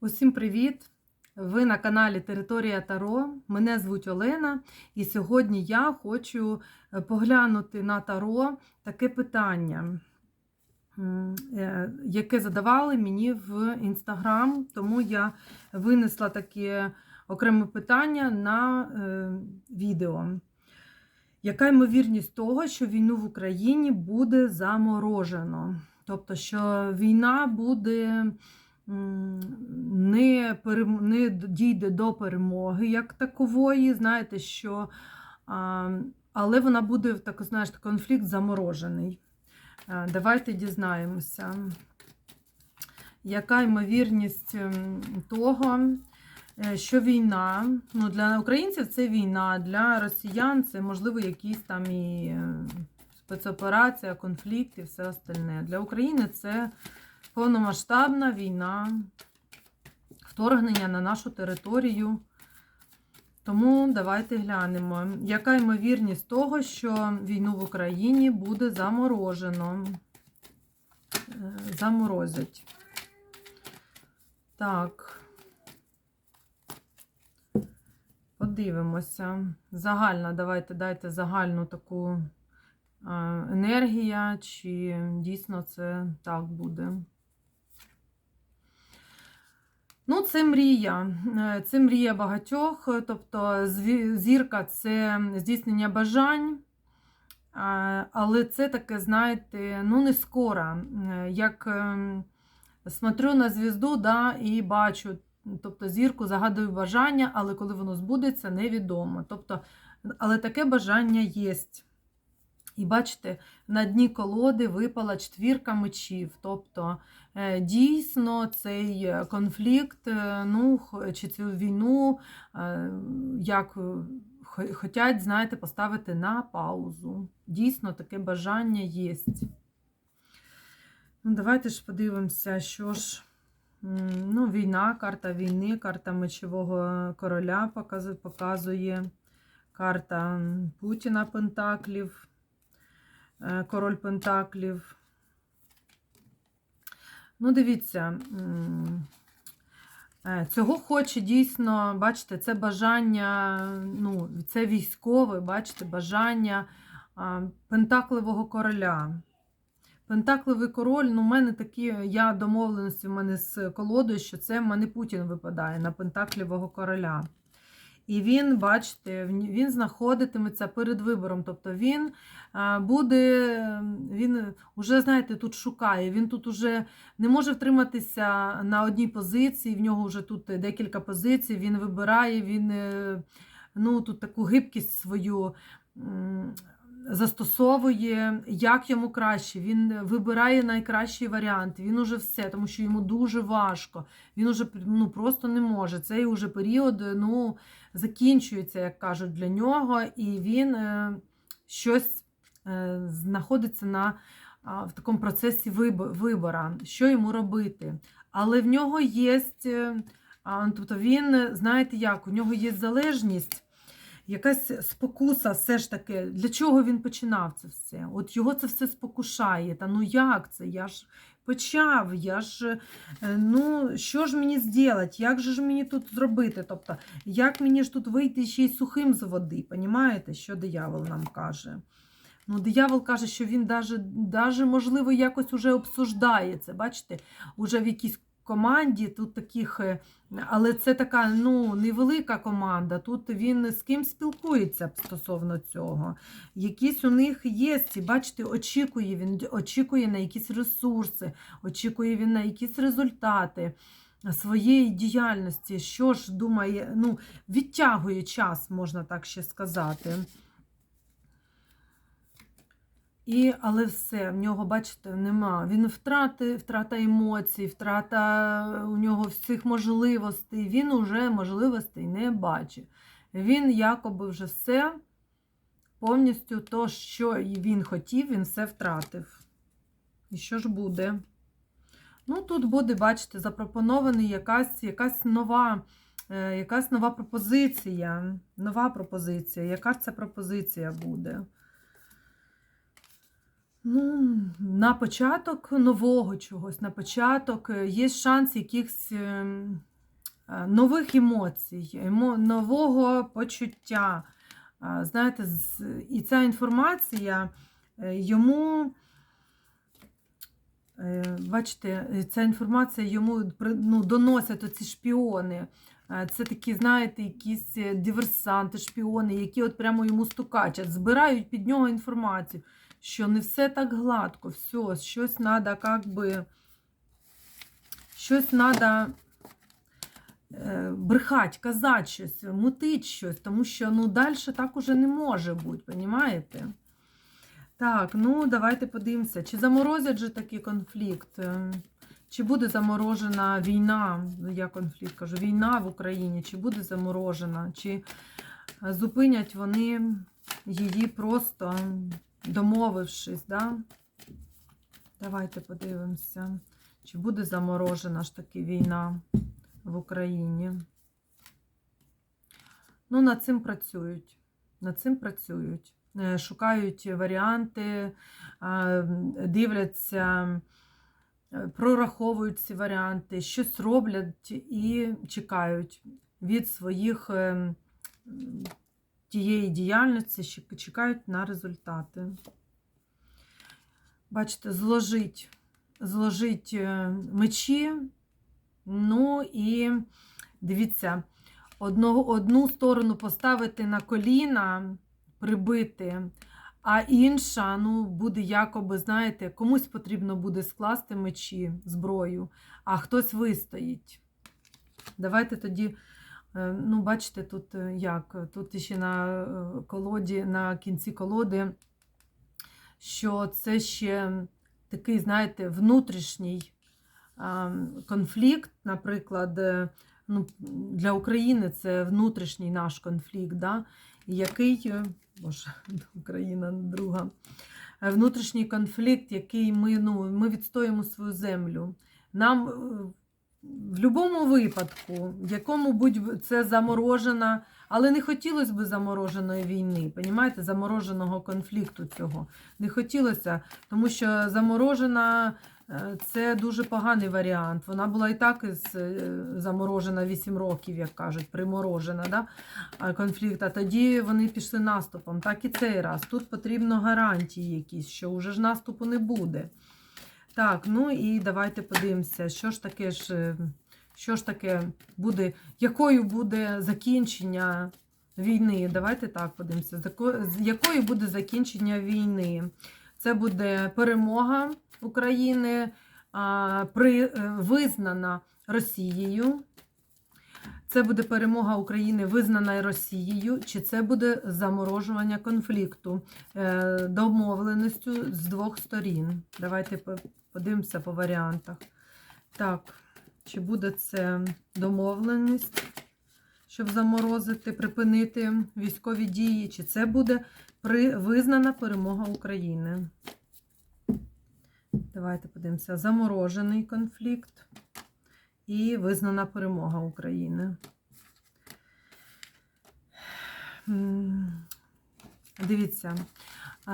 Усім привіт! Ви на каналі Територія Таро. Мене звуть Олена, і сьогодні я хочу е, поглянути на Таро таке питання, е, яке задавали мені в інстаграм, тому я винесла таке окреме питання на е, відео. Яка ймовірність того, що війну в Україні буде заморожено? Тобто, що війна буде не, не дійде до перемоги як такової, знаєте, що, але вона буде так, знаєш, конфлікт заморожений. А, Давайте дізнаємося, яка ймовірність того, е, що війна, ну для українців це війна, для росіян це можливо якісь там і е, спецоперація, конфлікт і все остальне. Для України це повномасштабна війна, вторгнення на нашу територію. Тому давайте глянемо, яка ймовірність того, що війну в Україні буде заморожено. Е, Заморозять. Так. Подивимося. Загальна, давайте дайте загальну таку енергія, чи дійсно це так буде. Ну, це мрія. Е, Це мрія багатьох. Тобто зірка це здійснення бажань, але це таке, знаєте, ну не скоро. Е, Як смотрю на звізду да, і бачу, тобто зірку загадую бажання, але коли воно збудеться, невідомо. Тобто, але таке бажання є. І бачите, на дні колоди випала четвірка мечів. Тобто, е, дійсно, цей е, конфлікт, е, ну, чи цю війну, як хо- хотять, знаєте, поставити на паузу. Дійсно, таке бажання є. Ну, давайте ж подивимося, що ж. Ну, війна, карта війни, карта мечового короля показує, показує карта Путіна Пентаклів король Пентаклів. Ну, дивіться, е, цього хоче дійсно, бачите, це бажання, ну, це військове, бачите, бажання Пентакливого короля. Пентакливий король, ну, в мене такі, я домовленості в мене з колодою, що це в мене Путін випадає на Пентаклівого короля. І він, бачите, він знаходитиметься перед вибором. Тобто він буде, він вже, знаєте, тут шукає, він тут уже не може втриматися на одній позиції, в нього вже тут декілька позицій, він вибирає, він е, ну, тут таку гибкість свою застосовує, як йому краще. Він вибирає найкращий варіант. Він уже все, тому що йому дуже важко. Він уже ну, просто не може. Цей уже період ну, закінчується, як кажуть, для нього, і він е, щось е, знаходиться на, в такому процесі вибо- вибора, що йому робити. Але в нього є, е, тобто він, знаєте як, у нього є залежність. Якась спокуса, все ж таки, для чого він починав це все? От його це все спокушає. Та ну як це? Я ж почав, я ж, е, ну, що ж мені зробити? Як же ж мені тут зробити? Тобто, як мені ж тут вийти ще й сухим з води? Понімаєте, що диявол нам каже? Ну, диявол каже, що він даже, даже, можливо, якось уже обсуждає це. Бачите, уже в якійсь команді тут таких, е, але це така ну, невелика команда. Тут він з ким спілкується стосовно цього. Якісь у них є, ці, бачите, очікує він, очікує на якісь ресурси, очікує він на якісь результати своєї діяльності. Що ж думає, ну, відтягує час, можна так ще сказати. І, але все, в нього, бачите, нема. Він втрати, втрата емоцій, втрата у нього всіх можливостей. Він уже можливостей не бачить. Він якоби вже все, повністю то, що він хотів, він все втратив. І що ж буде? Ну, тут буде, бачите, запропонований якась, якась нова. е, Якась нова пропозиція. Нова пропозиція. Яка ця пропозиція буде? Ну, на початок нового чогось, на початок е, є шанс якихось, ем, е, нових емоцій, нового почуття. Знаєте, і ця інформація е, йому. Бачите, ця інформація йому ну, доносять оці шпіони. Це такі, знаєте, якісь диверсанти, шпіони, які от прямо йому стукачать, збирають під нього інформацію, що не все так гладко, все, щось треба, як би, щось треба брехати, казати щось, мутить щось, тому що ну, далі так уже не може бути, розумієте? Так, ну давайте подивимося, чи заморозять же такий конфлікт, чи буде заморожена війна, ну, я конфлікт кажу, війна в Україні, чи буде заморожена, чи е, зупинять вони її просто домовившись, да? Давайте подивимося, чи буде заморожена ж таки війна в Україні. Ну, над цим працюють. Над цим працюють. Е, Шукають варіанти, е, дивляться, е, прораховують ці варіанти, щось роблять і чекають від своїх е, м, тієї діяльності, щ- чекають на результати. Бачите, зложить, зложить е, мечі, ну і дивіться, одного, одну сторону поставити на коліна, прибити, а інша, ну, буде якоби, знаєте, комусь потрібно буде скласти мечі, зброю, а хтось вистоїть. Давайте тоді, ну, бачите, тут е, як, тут ще на е, колоді, на кінці колоди, що це ще такий, знаєте, внутрішній конфлікт, наприклад, е, ну, для України це внутрішній наш конфлікт, да? який, е, боже, Україна друга, Е, внутрішній конфлікт, який ми, ну, ми відстоїмо свою землю. Нам е, в будь-якому випадку, в якому будь це заморожена, але не хотілося б замороженої війни, понімаєте, замороженого конфлікту цього. Не хотілося, тому що заморожена е, це дуже поганий варіант. Вона була і так е, заморожена 8 років, як кажуть, приморожена да? а, конфлікт. А тоді вони пішли наступом. Так і цей раз. Тут потрібно гарантії якісь, що вже ж наступу не буде. Так, ну і давайте подивимося, що ж таке ж, е, що ж таке буде, якою буде закінчення війни. Давайте так подивимося, якою буде закінчення війни. Це буде перемога України, а, при, е, визнана Росією. Це буде перемога України, визнана Росією, чи це буде заморожування конфлікту е, домовленістю з двох сторін. Давайте подивимося по варіантах. Так, чи буде це домовленість, щоб заморозити, припинити військові дії, чи це буде визнана перемога України? Давайте подивимося. Заморожений конфлікт і визнана перемога України. Дивіться,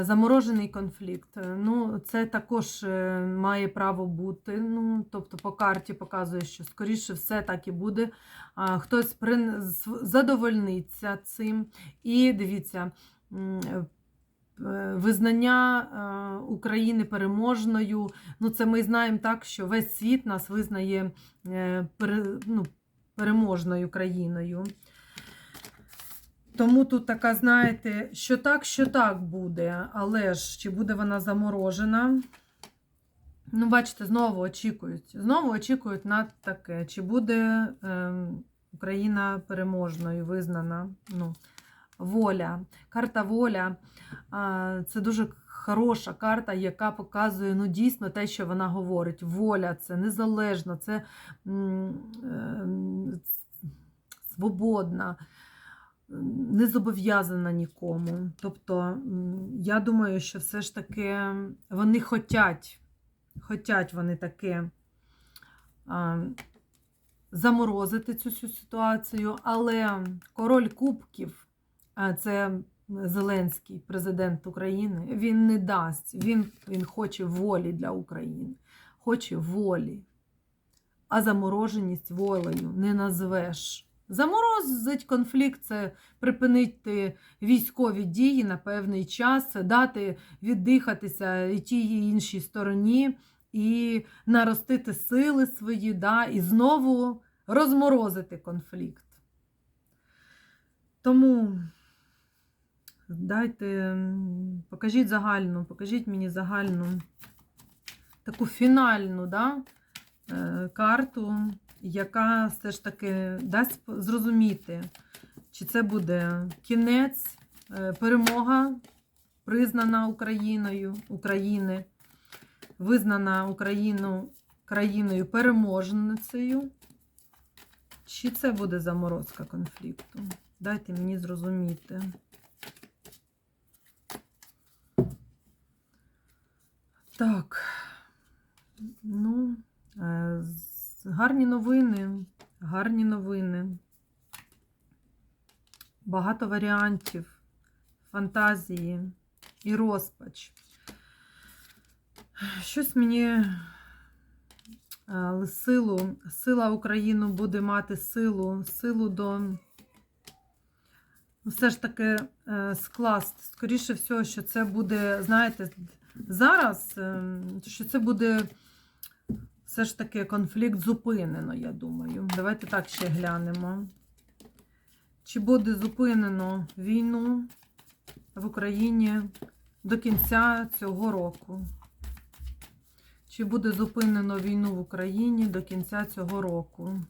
заморожений конфлікт. Е, Ну, це також е, має право бути. Ну, тобто по карті показує, що скоріше все так і буде. Хтось прин... задовольниться цим. І дивіться. е, е, Визнання е, України переможною. Ну, це ми знаємо так, що весь світ нас визнає е, ну, переможною країною. Тому тут така, знаєте, що так, що так буде, але ж чи буде вона заморожена? Ну, бачите, знову очікують. Знову очікують на таке. Чи буде ем, Україна переможною, визнана? Ну, воля. Карта воля. А, це дуже хороша карта, яка показує ну, дійсно те, що вона говорить. Воля це незалежно, це м, ем, свободна не зобов'язана нікому. Тобто, я думаю, що все ж таки вони хотять, хотять вони таке заморозити цю всю ситуацію, але король Кубків, а це Зеленський, президент України, він не дасть. Він, він хоче волі для України, хоче волі. а замороженість волею не назвеш. Заморозить конфлікт це припинити військові дії на певний час, дати віддихатися і тій і іншій стороні, і наростити сили свої, да, і знову розморозити конфлікт. Тому дайте, покажіть загальну, покажіть мені загальну таку фінальну да, е, карту, яка все ж таки дасть зрозуміти, чи це буде кінець, е, перемога, признана Україною, України, визнана Україну країною переможницею, чи це буде заморозка конфлікту? Дайте мені зрозуміти. Так, ну, гарні новини, гарні новини. Багато варіантів, фантазії і розпач. Щось мені е, силу, сила Україну буде мати силу, силу до ну, все ж таки е, скласти. Скоріше всього, що це буде, знаєте, зараз, е, що це буде все ж таки конфлікт зупинено, я думаю. Давайте так ще глянемо. Чи буде зупинено війну в Україні до кінця цього року? Чи буде зупинено війну в Україні до кінця цього року?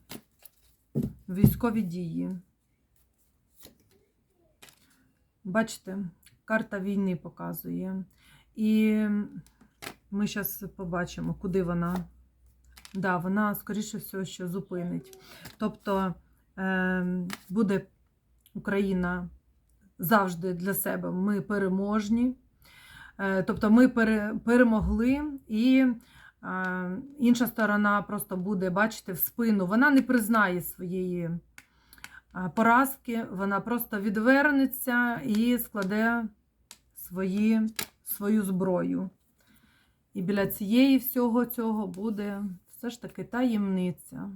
Військові дії. Бачите, карта війни показує. І ми зараз побачимо, куди вона. Да, вона, скоріше всього, що зупинить. Тобто е, буде Україна завжди для себе. Ми переможні. Е, тобто ми пере, перемогли, і е, інша сторона просто буде бачити в спину. Вона не признає своєї е, поразки, вона просто відвернеться і складе свої, свою зброю. І біля цієї всього цього буде все ж таки таємниця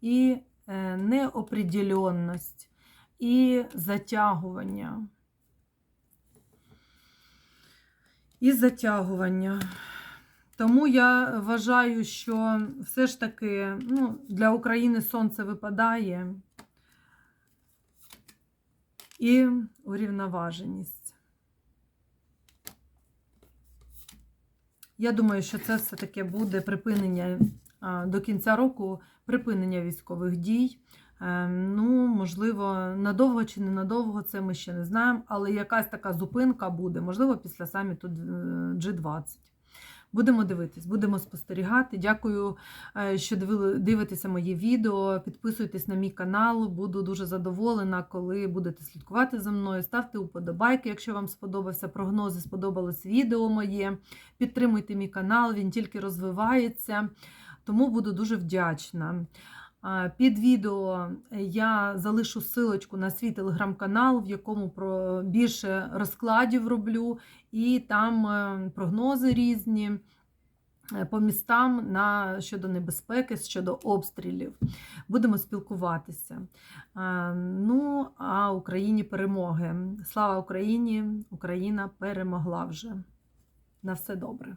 і е, неопределенність, і затягування. І затягування. Тому я вважаю, що все ж таки ну, для України сонце випадає і урівноваженість. Я думаю, що це все-таки буде припинення до кінця року, припинення військових дій. Е, Ну, можливо, надовго чи не надовго, це ми ще не знаємо, але якась така зупинка буде, можливо, після саміту е, G20. Будемо дивитись, будемо спостерігати. Дякую, е, що дивитеся моє відео. Підписуйтесь на мій канал. Буду дуже задоволена, коли будете слідкувати за мною. Ставте уподобайки, якщо вам сподобався прогнози, сподобалось відео моє. Підтримуйте мій канал, він тільки розвивається, тому буду дуже вдячна. Під відео я залишу силочку на свій телеграм-канал, в якому про більше розкладів роблю, і там е, прогнози різні е, по містам на щодо небезпеки, щодо обстрілів. Будемо спілкуватися. Ну, а Україні перемоги. Слава Україні! Україна перемогла вже. На все добре.